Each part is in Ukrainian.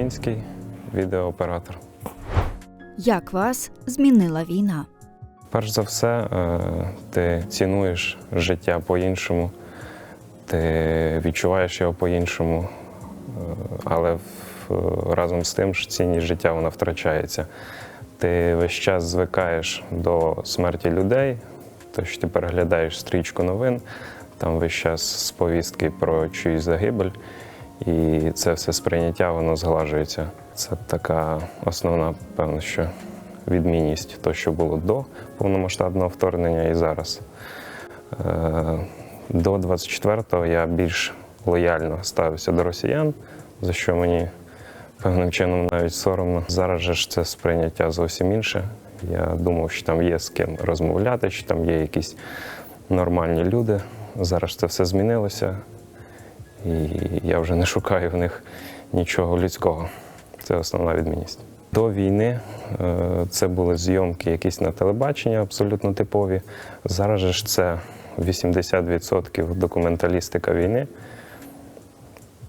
Вербінський, відеооператор. Як вас змінила війна? Перш за все, е, ти цінуєш життя по-іншому, ти відчуваєш його по-іншому, е, але разом з тим ж цінність життя вона втрачається. Ти весь час звикаєш до смерті людей, тож ти переглядаєш стрічку новин, там весь час сповістки про чиюсь загибель, і це все сприйняття воно зглажується. Це така основна, певно, що відмінність того, що було до повномасштабного вторгнення і зараз. Е, До 24-го я більш лояльно ставився до росіян, за що мені певним чином навіть соромно. Зараз же ж це сприйняття зовсім інше. Я думав, що там є з ким розмовляти, що там є якісь нормальні люди. Зараз це все змінилося, і я вже не шукаю в них нічого людського. Це основна відмінність. До війни е, це були зйомки якісь на телебаченні, абсолютно типові. Зараз же ж це 80% документалістика війни.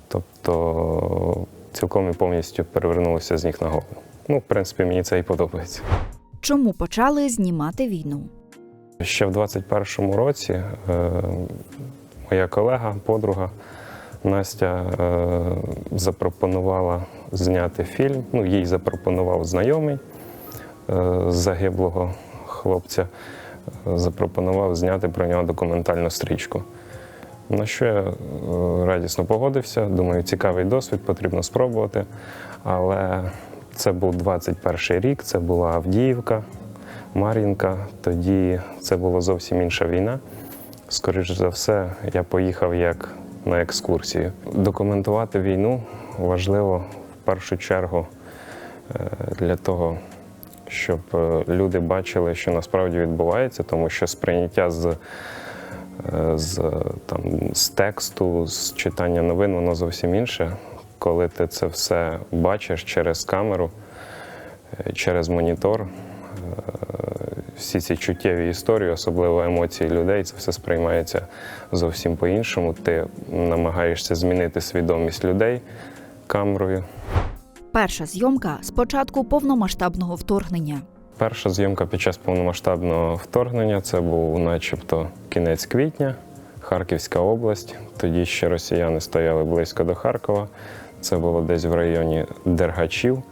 Тобто цілком і повністю перевернулося з ніг на голову. Ну, в принципі, мені це і подобається. Чому почали знімати війну? Ще в 21-му році е, моя колега, подруга Настя е, запропонувала зняти фільм. Ну, їй запропонував знайомий е, загиблого хлопця, е, запропонував зняти про нього документальну стрічку. На що я е, радісно погодився. Думаю, цікавий досвід, потрібно спробувати. Але це був 21 рік, це була Авдіївка, Мар'їнка. Тоді це була зовсім інша війна. Скоріше за все, я поїхав як на екскурсію. Документувати війну важливо в першу чергу е, для того, щоб е, люди бачили, що насправді відбувається, тому що сприйняття з, е, з, там, з тексту, з читання новин, воно зовсім інше. Коли ти це все бачиш через камеру, через монітор, всі ці чуттєві історії, особливо емоції людей, це все сприймається зовсім по-іншому. Ти намагаєшся змінити свідомість людей камерою. Перша зйомка з початку повномасштабного вторгнення. Перша зйомка під час повномасштабного вторгнення це був начебто кінець квітня, Харківська область. Тоді ще росіяни стояли близько до Харкова. Це було десь в районі Дергачів.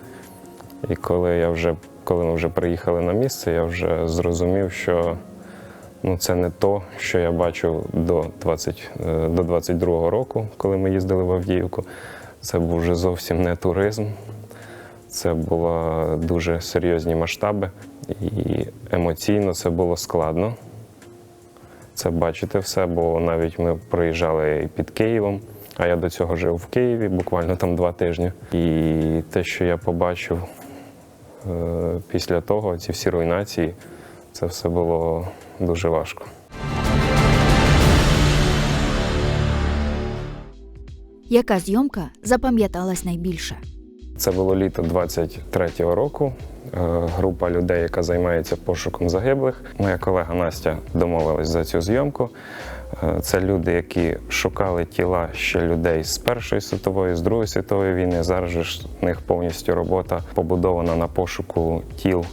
І коли я вже коли ми вже приїхали на місце, я вже зрозумів, що ну, це не то, що я бачив до 20, е, до 22-го року, коли ми їздили в Авдіївку. Це був вже зовсім не туризм. Це були дуже серйозні масштаби, і емоційно це було складно. Це бачити все, бо навіть ми проїжджали під Києвом, а я до цього жив в Києві буквально там два тижні. І те, що я побачив після того, ці всі руйнації, це все було дуже важко. Яка зйомка запам'яталась найбільше? Це було літо 23-го року. Е, Група людей, яка займається пошуком загиблих. Моя колега Настя домовилась за цю зйомку. Е, Це люди, які шукали тіла ще людей з Першої світової, з Другої світової війни. Зараз ж в них повністю робота побудована на пошуку тіл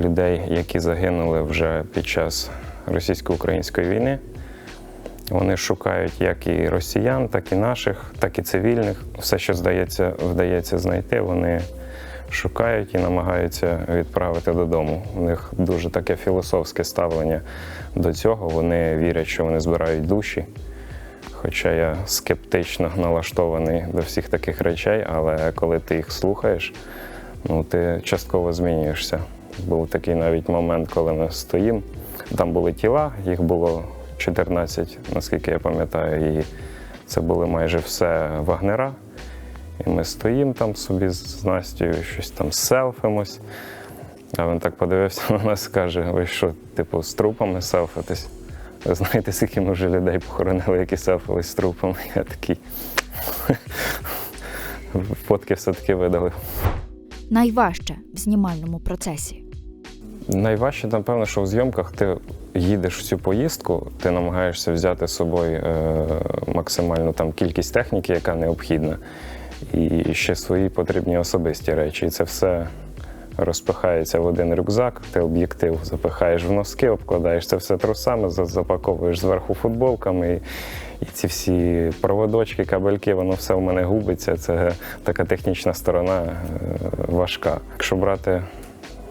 людей, які загинули вже під час російсько-української війни. Вони шукають як і росіян, так і наших, так і цивільних. Все, що здається, вдається знайти, вони шукають і намагаються відправити додому. У них дуже таке філософське ставлення до цього. Вони вірять, що вони збирають душі. Хоча я скептично налаштований до всіх таких речей, але коли ти їх слухаєш, ну ти частково змінюєшся. Був такий навіть момент, коли ми стоїмо. Там були тіла, їх було 14, наскільки я пам'ятаю, і це були майже все вагнера. І ми стоїмо там собі з Настю, щось там селфимось. А він так подивився на нас і каже: ви що, типу, з трупами селфитесь? Ви знаєте, скільки ми вже людей похоронили, які селфились з трупами. Я такий. Фотки все-таки видали. Найважче в знімальному процесі. Найважче, напевно, що в зйомках ти їдеш в цю поїздку, ти намагаєшся взяти з собою е, максимальну там кількість техніки, яка необхідна. І ще свої потрібні особисті речі. І це все розпихається в один рюкзак, ти об'єктив запихаєш в носки, обкладаєш це все трусами, запаковуєш зверху футболками. І, ці всі проводочки, кабельки, воно все в мене губиться. Це така технічна сторона е, важка. Якщо брати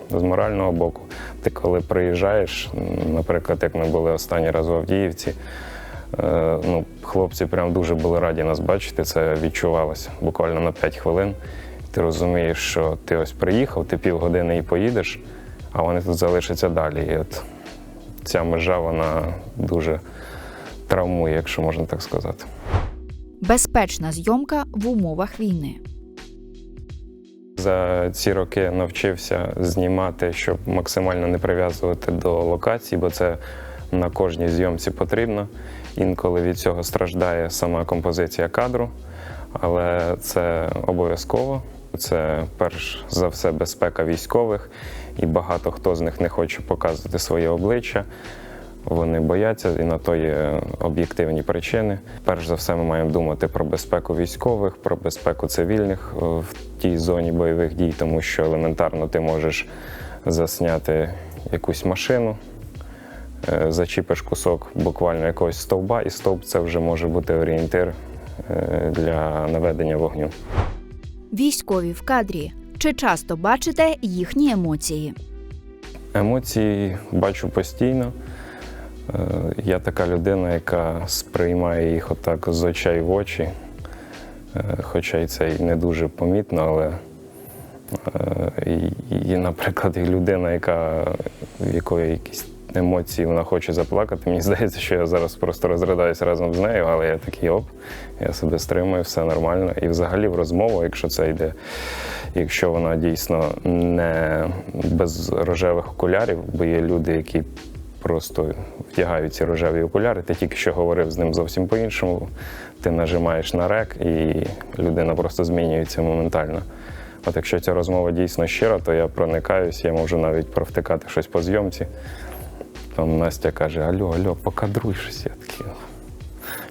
з морального боку, ти коли приїжджаєш, наприклад, як ми були останній раз в Авдіївці, ну, хлопці прям дуже були раді нас бачити, це відчувалося буквально на 5 хвилин. Ти розумієш, що ти ось приїхав, ти півгодини і поїдеш, а вони тут залишаться далі. І от ця межа вона дуже травмує, якщо можна так сказати. Безпечна зйомка в умовах війни. За ці роки навчився знімати, щоб максимально не прив'язувати до локацій, бо це на кожній зйомці потрібно. Інколи від цього страждає сама композиція кадру, але це обов'язково. Це перш за все безпека військових, і багато хто з них не хоче показувати своє обличчя. Вони бояться, і на то є об'єктивні причини. Перш за все, ми маємо думати про безпеку військових, про безпеку цивільних в тій зоні бойових дій, тому що елементарно ти можеш засняти якусь машину, зачіпиш кусок буквально якогось стовба, і стовп це вже може бути орієнтир е, для наведення вогню. Військові в кадрі. Чи часто бачите їхні емоції? Емоції бачу постійно. Е, Я така людина, яка сприймає їх отак з очей в очі. Е, Хоча і це і не дуже помітно, але е, і, наприклад, і людина, яка в якої якісь емоції вона хоче заплакати. Мені здається, що я зараз просто розридаюся разом з нею, але я такий оп, я себе стримую, все нормально. І взагалі в розмову, якщо це йде, якщо вона дійсно не без рожевих окулярів, бо є люди, які просто вдягають ці рожеві окуляри. Ти тільки що говорив з ним зовсім по-іншому. Ти нажимаєш на рек, і людина просто змінюється моментально. От якщо ця розмова дійсно щира, то я проникаюсь, я можу навіть провтикати щось по зйомці. Там Настя каже: Алло, алло, покадруй щось. Я такий,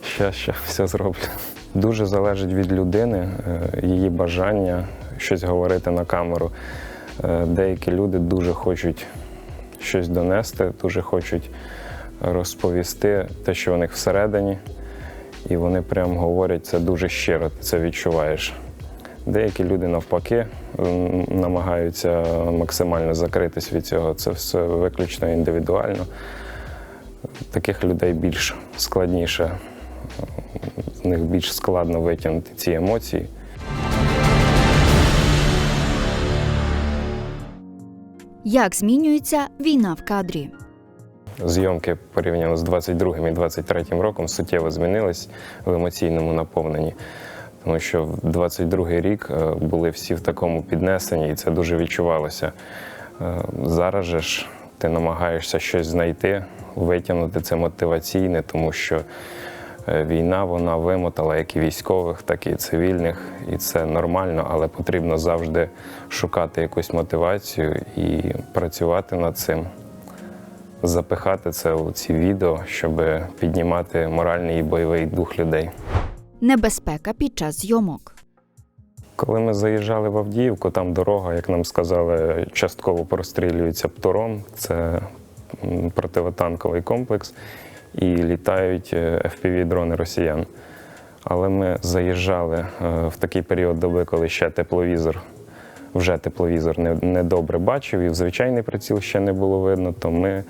ща, ща, все зроблю. Дуже залежить від людини, е, її бажання щось говорити на камеру. Е, Деякі люди дуже хочуть щось донести, дуже хочуть розповісти те, що у них всередині, і вони прям говорять це дуже щиро, ти це відчуваєш. Деякі люди навпаки намагаються максимально закритись від цього. Це все виключно індивідуально. Таких людей більш складніше, з них більш складно витягнути ці емоції. Як змінюється війна в кадрі? Зйомки порівняно з 22 і 23 роком суттєво змінились в емоційному наповненні. Тому що в 22 рік е, були всі в такому піднесенні, і це дуже відчувалося. Е, Зараз же ж ти намагаєшся щось знайти, витягнути це мотиваційне, тому що е, війна вона вимотала як і військових, так і цивільних, і це нормально, але потрібно завжди шукати якусь мотивацію і працювати над цим запихати це у ці відео, щоб піднімати моральний і бойовий дух людей. Небезпека під час зйомок. Коли ми заїжджали в Авдіївку, там дорога, як нам сказали, частково прострілюється птуром. Це противотанковий комплекс, і літають FPV-дрони росіян. Але ми заїжджали е, в такий період доби, коли ще тепловізор, вже тепловізор не, не бачив, і в звичайний приціл ще не було видно, то ми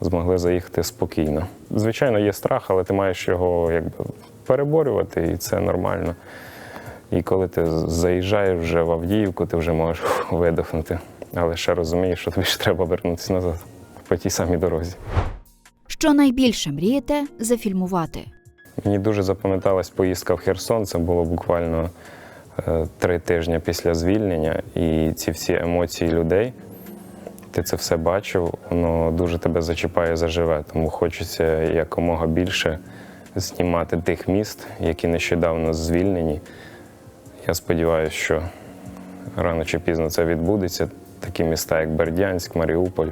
змогли заїхати спокійно. Звичайно, є страх, але ти маєш його якби переборювати, і це нормально. І коли ти заїжджаєш вже в Авдіївку, ти вже можеш видихнути. Але ще розумієш, що тобі ж треба вернутися назад по тій самій дорозі. Що найбільше мрієте зафільмувати? Мені дуже запам'яталась поїздка в Херсон. Це було буквально е, три тижні після звільнення, і ці всі емоції людей. Ти це все бачив, воно дуже тебе зачіпає заживе. Тому хочеться якомога більше знімати тих міст, які нещодавно звільнені. Я сподіваюся, що рано чи пізно це відбудеться. Такі міста, як Бердянськ, Маріуполь.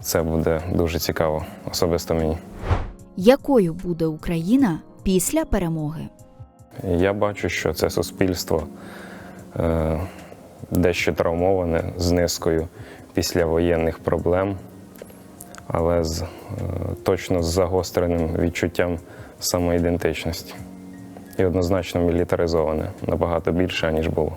Це буде дуже цікаво, особисто мені. Якою буде Україна після перемоги? Я бачу, що це суспільство е, дещо травмоване з низкою післявоєнних проблем, але з, е, точно з загостреним відчуттям самоідентичності. І однозначно мілітаризоване набагато більше, ніж було.